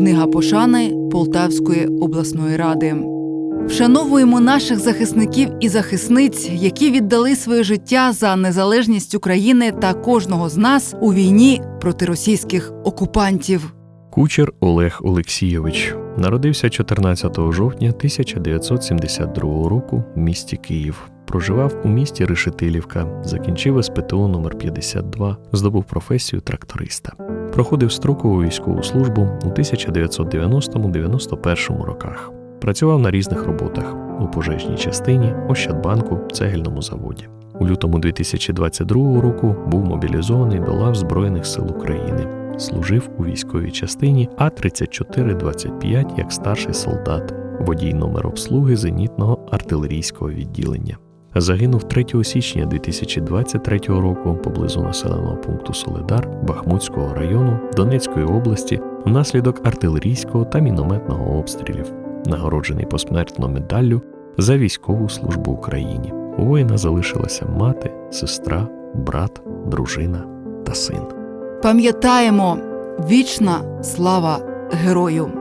Книга пошани Полтавської обласної ради. Вшановуємо наших захисників і захисниць, які віддали своє життя за незалежність України та кожного з нас у війні проти російських окупантів. Кучер Олег Олексійович народився 14 жовтня 1972 року в місті Київ. Проживав у місті Решетилівка, закінчив СПТО номер 52 здобув професію тракториста. Проходив строкову військову службу у 1990-91 роках. Працював на різних роботах у пожежній частині, Ощадбанку, цегельному заводі. У лютому 2022 року був мобілізований до лав Збройних сил України. Служив у військовій частині А-3425 як старший солдат, водій номер обслуги зенітного артилерійського відділення. Загинув 3 січня 2023 року поблизу населеного пункту Соледар Бахмутського району Донецької області внаслідок артилерійського та мінометного обстрілів, нагороджений посмертно медаллю за військову службу Україні. У воїна залишилася мати, сестра, брат, дружина та син. Пам'ятаємо вічна слава герою!